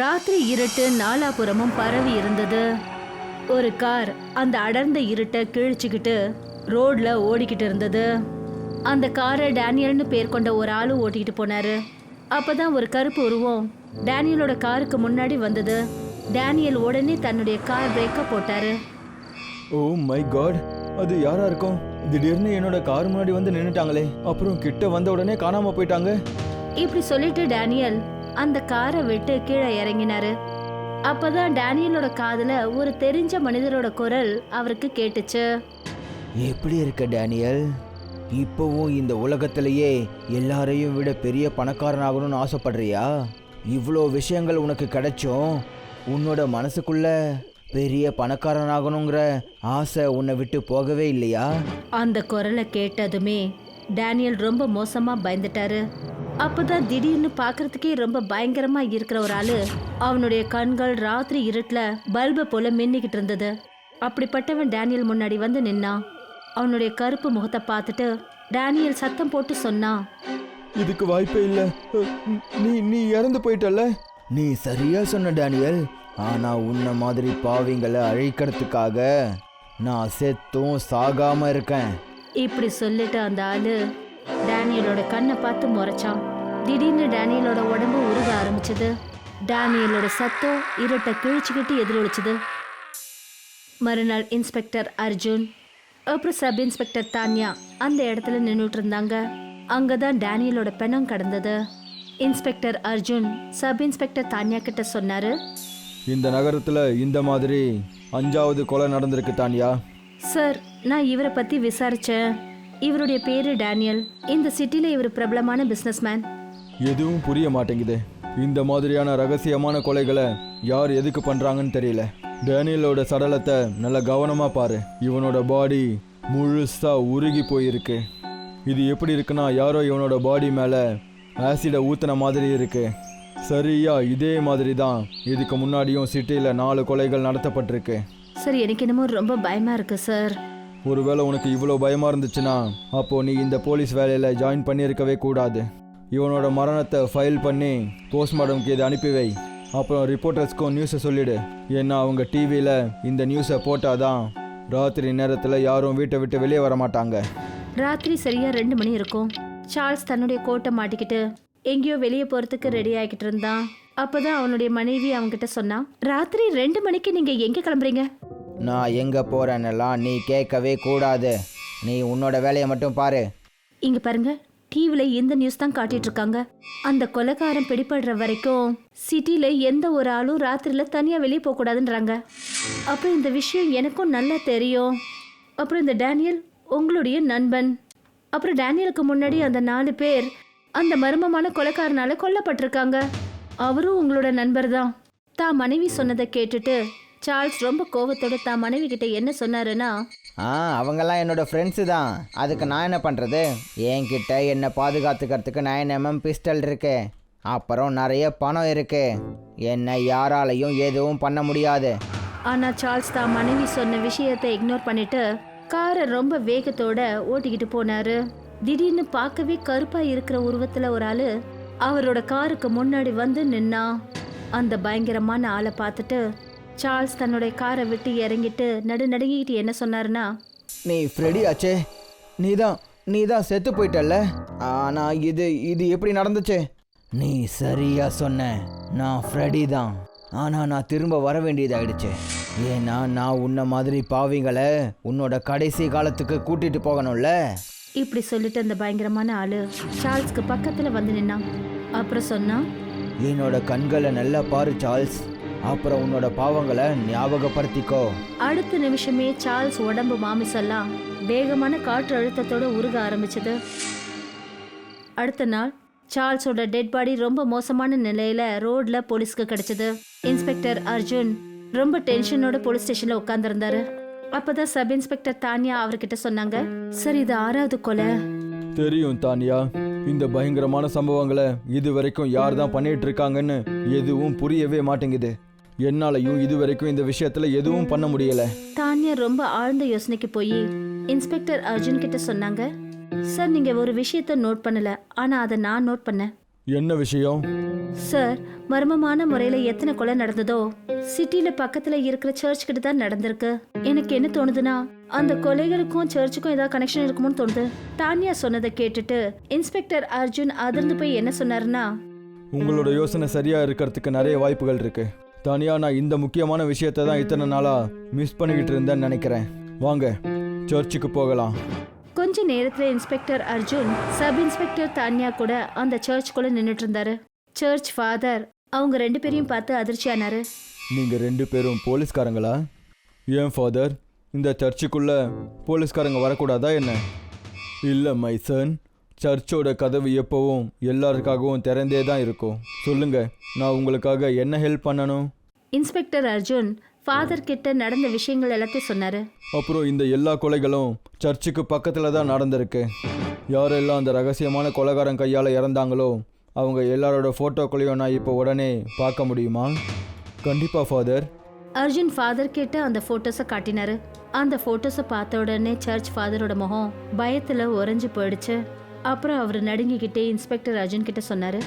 ராத்திரி இருட்டு நாலாபுறமும் பரவி இருந்தது. ஒரு கார் அந்த அடர்ந்த இருட்டை கிழிச்சுக்கிட்டு ரோட்ல ஓடிக்கிட்டு இருந்தது. அந்த காரை டேனியல்னு பேர் கொண்ட ஒரு ஆளு ஓட்டிக்கிட்டு போனாரு. அப்பதான் ஒரு கருப்பு உருவம் டேனியலோட காருக்கு முன்னாடி வந்தது. டேனியல் உடனே தன்னுடைய கார் பிரேக்க போட்டாரு. ஓ மை காட் அது யாரா இருக்கும்? திடீர்னு என்னோட கார் முன்னாடி வந்து நின்னுட்டாங்களே. அப்புறம் கிட்ட வந்த உடனே காணாம போயிட்டாங்க. இப்படி சொல்லிட்டு டேனியல் அந்த காரை விட்டு கீழே இறங்கினாரு. அப்பதான் டேனியலோட காதுல ஒரு தெரிஞ்ச மனிதரோட குரல் அவருக்கு கேட்டுச்சு. எப்படி இருக்க டேனியல்? இப்போவும் இந்த உலகத்திலேயே எல்லாரையும் விட பெரிய பணக்காரனாகணும்னு ஆசைப்படுறியா? இவ்வளோ விஷயங்கள் உனக்கு கிடைச்சும் உன்னோட மனசுக்குள்ள பெரிய பணக்காரனாகணுங்கிற ஆசை உன்னை விட்டு போகவே இல்லையா? அந்த குரலை கேட்டதுமே டேனியல் ரொம்ப மோசமா பயந்துட்டாரு. அப்பதான் திடீர்னு பார்க்கறதுக்கே ரொம்ப பயங்கரமா இருக்கிற ஒரு ஆளு அவனுடைய கண்கள் ராத்திரி இருட்டுல பல்பை போல மின்னிக்கிட்டு இருந்தது. அப்படிப்பட்டவன் டேனியல் முன்னாடி வந்து நின்னான் அவனுடைய கருப்பு முகத்தை பார்த்துட்டு டேனியல் சத்தம் போட்டு சொன்னான் இதுக்கு வாய்ப்பே இல்ல. நீ நீ இறந்து போயிட்டல்ல? நீ சரியா சொன்ன டேனியல். ஆனா உன்னை மாதிரி பாவிங்களை அழிக்கிறதுக்காக நான் செத்தும் சாகாம இருக்கேன். இப்படி சொல்லிட்டு அந்த ஆளு டேனியலோட கண்ணை பார்த்து முறைச்சான். திடீர்னு டேனியலோட உடம்பு உருக ஆரம்பிச்சது. டேனியலோட சத்தம் இருட்டை கிழிச்சுக்கிட்டு எதிரொலிச்சுது. மறுநாள் இன்ஸ்பெக்டர் அர்ஜுன் அப்புறம் சப் இன்ஸ்பெக்டர் தான்யா அந்த இடத்துல நின்றுட்டு இருந்தாங்க. அங்கதான் டேனியலோட பெணம் கடந்தது. Inspector Arjun sub inspector Tanya கிட்ட சொன்னாரு இந்த நகரத்துல இந்த மாதிரி அஞ்சாவது கொலை நடந்திருக்கு தானியா. சார் நான் இவரை பத்தி விசாரிச்சேன். இவருடைய பேரு டேனியல். இந்த சிட்டில இவர் பிரபலமான பிசினஸ்மேன் எதுவும் புரிய மாட்டேங்குது. இந்த மாதிரியான ரகசியமான கொலைகளை யார் எதுக்கு பண்றாங்கன்னு தெரியல. டேனியலோட சடலத்தை நல்ல கவனமா பாரு. இவனோட பாடி முழுசா உருகி போயிருக்கு. இது எப்படி இருக்குன்னா யாரோ இவனோட பாடி மேல ஆசிடை ஊத்துன மாதிரி இருக்கு. சரியா இதே மாதிரி தான் இதுக்கு முன்னாடியும் சிட்டியில் நாலு கொலைகள் நடத்தப்பட்டிருக்கு. சார் எனக்கு என்னமோ ரொம்ப பயமா இருக்கு சார். ஒருவேளை உனக்கு இவ்வளோ பயமாக இருந்துச்சுன்னா அப்போது நீ இந்த போலீஸ் வேலையில் ஜாயின் பண்ணியிருக்கவே கூடாது. இவனோட மரணத்தை ஃபைல் பண்ணி போஸ்ட்மார்ட்டம்க்கு இதை அனுப்பி வை. அப்புறம் ரிப்போர்ட்டர்ஸ்க்கும் நியூஸை சொல்லிவிடு ஏன்னா அவங்க டிவியில் இந்த நியூஸை போட்டால் தான் ராத்திரி நேரத்தில் யாரும் வீட்டை விட்டு வெளியே வர மாட்டாங்க. ராத்திரி சரியாக ரெண்டு மணி இருக்கும். சார்ல்ஸ் தன்னுடைய கோட்டை மாட்டிக்கிட்டு எங்கேயோ வெளியே போகிறதுக்கு ரெடி ஆகிக்கிட்டு இருந்தான். அப்போதான் அவனுடைய மனைவி அவன்கிட்ட சொன்னான் ராத்திரி ரெண்டு மணிக்கு நீங்கள் எங்கே கிளம்புறீங்க? நான் எங்கே போகிறேன்னெல்லாம் நீ கேட்கவே கூடாது. நீ உன்னோட வேலையை மட்டும் பாரு. இங்க பாருங்க டிவில இந்த நியூஸ் தான் காட்டிட்டு இருக்காங்க அந்த கொலைகாரன் பிடிபடுற வரைக்கும் சிட்டில எந்த ஒரு ஆளும் ராத்திரில தனியா வெளியே போக கூடாதுன்றாங்க. அப்புறம் இந்த விஷயம் எனக்கும் நல்லா தெரியும். அப்புறம் இந்த டேனியல் உங்களுடைய நண்பன். அப்புறம் டேனியலுக்கு முன்னாடி அந்த நாலு பேர் அந்த மர்மமான கொலைக்காரனால கொல்லப்பட்டிருக்காங்க. அவரும் உங்களோட நண்பர் தான் தான் மனைவி சொன்னதை கேட்டுட்டு சார்ல்ஸ் ரொம்ப கோவத்தோட தான் மனைவி கிட்ட என்ன சொன்னாருன்னா ஆ அவங்கெல்லாம் என்னோட ஃப்ரெண்ட்ஸு தான். அதுக்கு நான் என்ன பண்ணுறது என்கிட்ட என்னை பாதுகாத்துக்கிறதுக்கு நைன் எம்எம் பிஸ்டல் இருக்கு? அப்புறம் நிறைய பணம் இருக்கு. என்னை யாராலையும் எதுவும் பண்ண முடியாது. ஆனா சார்ல்ஸ் தான் மனைவி சொன்ன விஷயத்தை இக்னோர் பண்ணிட்டு காரை ரொம்ப வேகத்தோட ஓட்டிக்கிட்டு போனாரு. திடீர்னு பார்க்கவே கருப்பா இருக்கிற உருவத்துல ஒரு ஆளு அவரோட காருக்கு முன்னாடி வந்து நின்னா. அந்த பயங்கரமான ஆளை பார்த்துட்டு சார்ல்ஸ் தன்னுடைய காரை விட்டு இறங்கிட்டு நடு நடுங்கிட்டு என்ன சொன்னாருன்னா நீ ஃப்ரெடி ஆச்சே. நீ தான் நீ தான் செத்து போயிட்டல்ல? ஆனால் இது இது எப்படி நடந்துச்சு? நீ சரியா சொன்ன. நான் ஃப்ரெடி தான். ஆனால் நான் திரும்ப வர வேண்டியதாயிடுச்சு. ஏன்னா நான் உன்ன மாதிரி பாவிங்களை உன்னோட கடைசி காலத்துக்கு கூட்டிட்டு போகணும்ல? இப்படி சொல்லிட்டு அந்த பயங்கரமான ஆளு சார்ல்ஸ்க்கு பக்கத்துல வந்து நின்னான். அப்புறம் சொன்னான் என்னோட கண்களை நல்லா பாரு சார்ல்ஸ். அப்புறம் உன்னோட பாவங்களை ஞாபகப்படுத்திக்கோ. அடுத்த நிமிஷமே சார்ல்ஸ் உடம்பு மாமிசெல்லாம் வேகமான காற்று அழுத்தத்தோட உருக ஆரம்பிச்சது. அடுத்த நாள் சார்ல்ஸோட டெட் பாடி ரொம்ப மோசமான நிலையில ரோட்ல போலீஸ்க்கு கிடைச்சது. இன்ஸ்பெக்டர் அர்ஜுன் ரொம்ப டென்ஷனோட போலீஸ் ஸ்டேஷன்ல உட்கார்ந்திருந்தாரு. அப்பதான் சப் இன்ஸ்பெக்டர் தானியா அவர்கிட்ட சொன்னாங்க. சார் இது ஆறாவது கொலை. தெரியும் தானியா. இந்த பயங்கரமான சம்பவங்களை இது வரைக்கும் யார் தான் பண்ணிட்டு இருக்காங்கன்னு எதுவும் புரியவே மாட்டேங்குது. என்னாலையும் இது வரைக்கும் இந்த விஷயத்துல எதுவும் பண்ண முடியல. தானியா ரொம்ப ஆழ்ந்த யோசனைக்கு போய் இன்ஸ்பெக்டர் அர்ஜுன் கிட்ட சொன்னாங்க. சார் நீங்க ஒரு விஷயத்த நோட் பண்ணல. ஆனா அதை நான் நோட் பண்ணேன். என்ன விஷயம்? சார் மர்மமான முறையில எத்தனை கொலை நடந்ததோ சிட்டில பக்கத்துல இருக்கிற சர்ச் கிட்ட தான் நடந்திருக்கு. எனக்கு என்ன தோணுதுன்னா அந்த கொலைகளுக்கும் சர்ச்சுக்கும் ஏதாவது கனெக்ஷன் இருக்குமோன்னு தோணுது. தானியா சொன்னதை கேட்டுட்டு இன்ஸ்பெக்டர் அர்ஜுன் அதிர்ந்து போய் என்ன சொன்னாருன்னா உங்களோட யோசனை சரியா இருக்கிறதுக்கு நிறைய வாய்ப்புகள் இருக்கு. தனியா நான் இந்த முக்கியமான விஷயத்தை தான் இத்தனை நாளா மிஸ் பண்ணிக்கிட்டு இருந்தேன்னு நினைக்கிறேன். வாங்க சர்ச்சுக்கு போகலாம். கொஞ்ச நேரத்துல inspector Arjun sub inspector Tania கூட அந்த சர்ச்சுக்குள்ள நின்னுட்டு இருந்தாரு. சர்ச் ஃபாதர் அவங்க ரெண்டு பேரையும் பார்த்து அதிர்ச்சியானாரு நீங்க ரெண்டு பேரும் போலீஸ்காரங்களா? ஏன் ஃபாதர் இந்த சர்ச்சுக்குள்ள போலீஸ்காரங்க வரக்கூடாதா என்ன? இல்லை மைசன் சர்ச்சோட கதவு எப்பவும் எல்லாருக்காகவும் திறந்தே தான் இருக்கும். சொல்லுங்க நான் உங்களுக்காக என்ன ஹெல்ப் பண்ணணும்? இன்ஸ்பெக்டர் அர்ஜுன் ஃபாதர் கிட்ட நடந்த விஷயங்கள் எல்லாத்தையும் சொன்னாரு. அப்புறம் இந்த எல்லா கொலைகளும் சர்ச்சுக்கு பக்கத்தில் தான் நடந்திருக்கு. யாரெல்லாம் அந்த ரகசியமான கொலைகாரன் கையால் இறந்தாங்களோ அவங்க எல்லாரோட ஃபோட்டோக்களையும் நான் இப்போ உடனே பார்க்க முடியுமா? கண்டிப்பாக ஃபாதர் அர்ஜுன் ஃபாதர் கிட்ட அந்த போட்டோஸை காட்டினாரு. அந்த போட்டோஸை பார்த்த உடனே சர்ச் ஃபாதரோட முகம் பயத்துல உறைஞ்சு போயிடுச்சு. அப்புறம் அவர் நடுங்கிக்கிட்டே இன்ஸ்பெக்டர் அர்ஜுன் கிட்ட சொன்னாரு.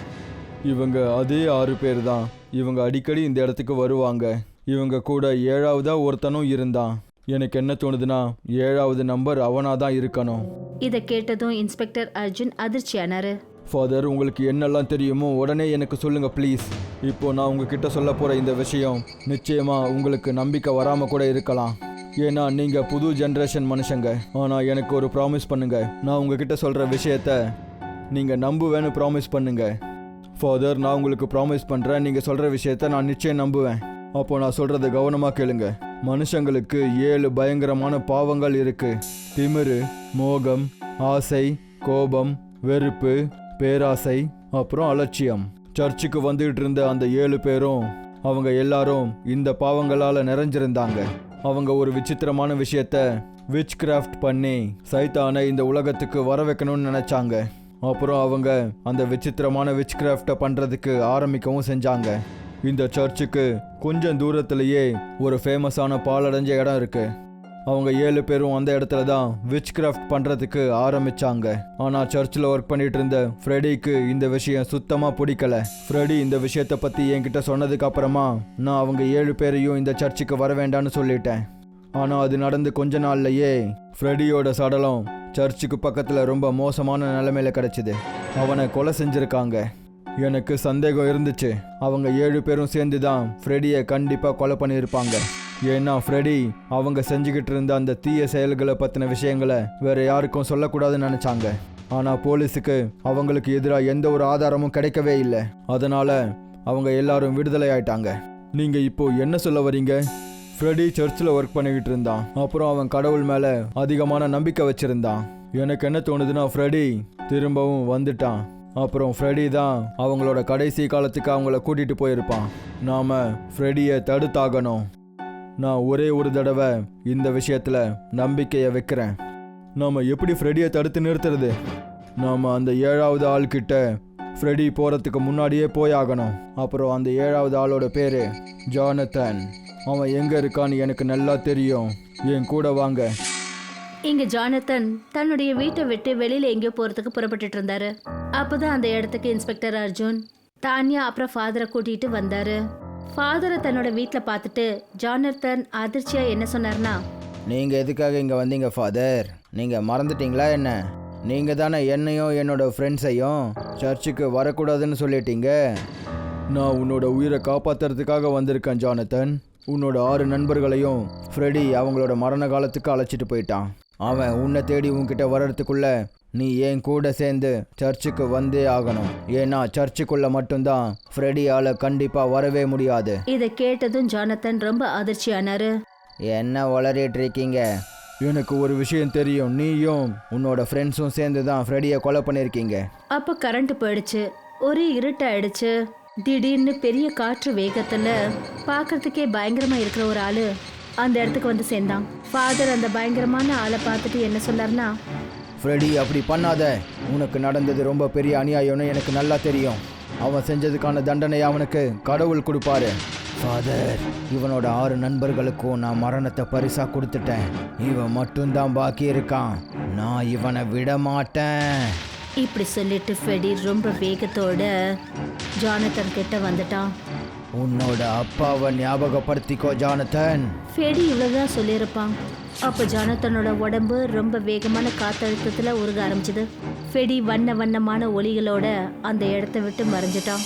இவங்க அதே ஆறு பேர் தான். இவங்க அடிக்கடி இந்த இடத்துக்கு வருவாங்க. இவங்க கூட ஏழாவதா ஒருத்தனும் இருந்தான். எனக்கு என்ன தோணுதுன்னா ஏழாவது நம்பர் அவனாக தான் இருக்கணும். இதை கேட்டதும் இன்ஸ்பெக்டர் அர்ஜுன் அதிர்ச்சியானாரு ஃபாதர் உங்களுக்கு என்னெல்லாம் தெரியுமோ உடனே எனக்கு சொல்லுங்க ப்ளீஸ் இப்போ நான் உங்ககிட்ட சொல்ல போற இந்த விஷயம் நிச்சயமா உங்களுக்கு நம்பிக்கை வராம கூட இருக்கலாம். ஏன்னா நீங்க புது ஜென்ரேஷன் மனுஷங்க. ஆனா எனக்கு ஒரு ப்ராமிஸ் பண்ணுங்க. நான் உங்ககிட்ட சொல்ற விஷயத்த நீங்க நம்புவேன்னு ப்ராமிஸ் பண்ணுங்க. ஃபாதர் நான் உங்களுக்கு ப்ராமிஸ் பண்றேன். நீங்க சொல்ற விஷயத்த நான் நிச்சயம் நம்புவேன். அப்போ நான் சொல்றத கவனமா கேளுங்க. மனுஷங்களுக்கு ஏழு பயங்கரமான பாவங்கள் இருக்கு. திமிரு மோகம் ஆசை கோபம் வெறுப்பு பேராசை அப்புறம் அலட்சியம். சர்ச்சுக்கு வந்துகிட்டு இருந்த அந்த ஏழு பேரும் அவங்க எல்லாரும் இந்த பாவங்களால் நிறைஞ்சிருந்தாங்க. அவங்க ஒரு விசித்திரமான விஷயத்த விச் கிராஃப்ட் பண்ணி சைத்தானை இந்த உலகத்துக்கு வர வைக்கணும்னு நினைச்சாங்க. அப்புறம் அவங்க அந்த விசித்திரமான விச் கிராஃப்டை பண்ணுறதுக்கு ஆரம்பிக்கவும் செஞ்சாங்க. இந்த சர்ச்சுக்கு கொஞ்சம் தூரத்திலேயே ஒரு ஃபேமஸான பாலடைஞ்ச இடம் இருக்குது அவங்க ஏழு பேரும் அந்த இடத்துல தான் விச் கிராஃப்ட் பண்ணுறதுக்கு ஆரம்பிச்சாங்க. ஆனால் சர்ச்சில் ஒர்க் பண்ணிட்டு இருந்த ஃப்ரெடிக்கு இந்த விஷயம் சுத்தமாக பிடிக்கல. ஃப்ரெடி இந்த விஷயத்தை பற்றி என்கிட்ட சொன்னதுக்கு அப்புறமா நான் அவங்க ஏழு பேரையும் இந்த சர்ச்சுக்கு வர வேண்டாம்னு சொல்லிட்டேன். ஆனால் அது நடந்து கொஞ்ச நாள்லையே ஃப்ரெடியோட சடலம் சர்ச்சுக்கு பக்கத்தில் ரொம்ப மோசமான நிலைமையில கிடச்சிது. அவனை கொலை செஞ்சுருக்காங்க. எனக்கு சந்தேகம் இருந்துச்சு. அவங்க ஏழு பேரும் சேர்ந்து தான் ஃப்ரெடியை கண்டிப்பாக கொலை பண்ணியிருப்பாங்க. ஏன்னா ஃப்ரெடி அவங்க செஞ்சுக்கிட்டு இருந்த அந்த தீய செயல்களை பற்றின விஷயங்களை வேற யாருக்கும் சொல்லக்கூடாதுன்னு நினச்சாங்க. ஆனால் போலீஸுக்கு அவங்களுக்கு எதிராக எந்த ஒரு ஆதாரமும் கிடைக்கவே இல்லை. அதனால அவங்க எல்லாரும் விடுதலை ஆயிட்டாங்க. நீங்க இப்போ என்ன சொல்ல வரீங்க? ஃப்ரெடி சர்ச்சில் ஒர்க் பண்ணிக்கிட்டு இருந்தான். அப்புறம் அவன் கடவுள் மேலே அதிகமான நம்பிக்கை வச்சிருந்தான். எனக்கு என்ன தோணுதுன்னா ஃப்ரெடி திரும்பவும் வந்துட்டான். அப்புறம் ஃப்ரெடி தான் அவங்களோட கடைசி காலத்துக்கு அவங்கள கூட்டிகிட்டு போயிருப்பான். நாம் ஃப்ரெடியை தடுத்தாகணும். நான் ஒரே ஒரு தடவை இந்த விஷயத்தில் நம்பிக்கையை வைக்கிறேன். நாம் எப்படி ஃப்ரெடியை தடுத்து நிறுத்துறது? நாம் அந்த ஏழாவது ஆள்கிட்ட ஃப்ரெடி போகிறதுக்கு முன்னாடியே போயாகணும். அப்புறம் அந்த ஏழாவது ஆளோட பேர் ஜானத்தன். அவன் எங்கே இருக்கான்னு எனக்கு நல்லா தெரியும். என் கூட வாங்க. இங்க ஜானத்தன் தன்னுடைய வீட்டை விட்டு வெளியில எங்கேயோ போறதுக்கு புறப்பட்டுட்டு இருந்தாரு. அப்பதான் அந்த இடத்துக்கு இன்ஸ்பெக்டர் அர்ஜுன் தானியா அப்புறம் ஃபாதரை கூட்டிட்டு வந்தாரு. ஃபாதரை தன்னோட வீட்டில் பார்த்துட்டு ஜானர்தன் அதிர்ச்சியாக என்ன சொன்னார்னா நீங்கள் எதுக்காக இங்கே வந்தீங்க ஃபாதர் நீங்கள் மறந்துட்டீங்களா என்ன? நீங்கள் தானே என்னையும் என்னோட ஃப்ரெண்ட்ஸையும் சர்ச்சுக்கு வரக்கூடாதுன்னு சொல்லிட்டீங்க? நான் உன்னோட உயிரை காப்பாற்றுறதுக்காக வந்திருக்கேன் ஜானத்தன் உன்னோட ஆறு நண்பர்களையும் ஃப்ரெடி அவங்களோட மரண காலத்துக்கு அழைச்சிட்டு போயிட்டான். அவன் உன்னை தேடி உன்கிட்ட வர்றதுக்குள்ள நீ என் கூட சேர்ந்து சர்ச்சுக்கு வந்தே ஆகணும்? ஏன்னா சர்ச்சுக்குள்ள மட்டும்தான் ஃப்ரெடியால் கண்டிப்பாக வரவே முடியாது. இதை கேட்டதும் ஜானத்தன் ரொம்ப அதிர்ச்சியானாரு. என்ன வளரிட்டு இருக்கீங்க? எனக்கு ஒரு விஷயம் தெரியும். நீயும் உன்னோட ஃப்ரெண்ட்ஸும் சேர்ந்து தான் ஃப்ரெடியை கொலை பண்ணியிருக்கீங்க அப்ப கரண்ட் போயிடுச்சு. ஒரே இருட்டாயிடுச்சு. திடீர்னு பெரிய காற்று வேகத்துல பார்க்கறதுக்கே பயங்கரமா இருக்கிற ஒரு ஆளு அந்த இடத்துக்கு வந்து சேர்ந்தான். ஃபாதர் அந்த பயங்கரமான ஆளை பார்த்துட்டு என்ன சொன்னார்னா ஃப்ரெடி அப்படி பண்ணாத. உனக்கு நடந்தது ரொம்ப பெரிய அநியாயம்னு எனக்கு நல்லா தெரியும். அவன் செஞ்சதுக்கான தண்டனை அவனுக்கு கடவுள் கொடுப்பாரு. ஃபாதர் இவனோட ஆறு நண்பர்களுக்கும் நான் மரணத்தை பரிசா கொடுத்துட்டேன். இவன் மட்டும்தான் பாக்கி இருக்கான். நான் இவனை விட மாட்டேன். இப்படி சொல்லிட்டு ஃபெடி ரொம்ப வேகத்தோட ஜானத்தன் கிட்ட வந்துட்டான். உன்னோட அப்பாவை ஞாபகப்படுத்திக்கோ ஜானதன் ஃபெடி இவ்வளவுதான் சொல்லியிருப்பான். அப்போ ஜானத்தனோட உடம்பு ரொம்ப வேகமான காத்தழுத்தத்தில் உருக ஆரம்பிச்சது. ஃபெடி வண்ண வண்ணமான ஒளிகளோட அந்த இடத்த விட்டு மறைஞ்சிட்டான்.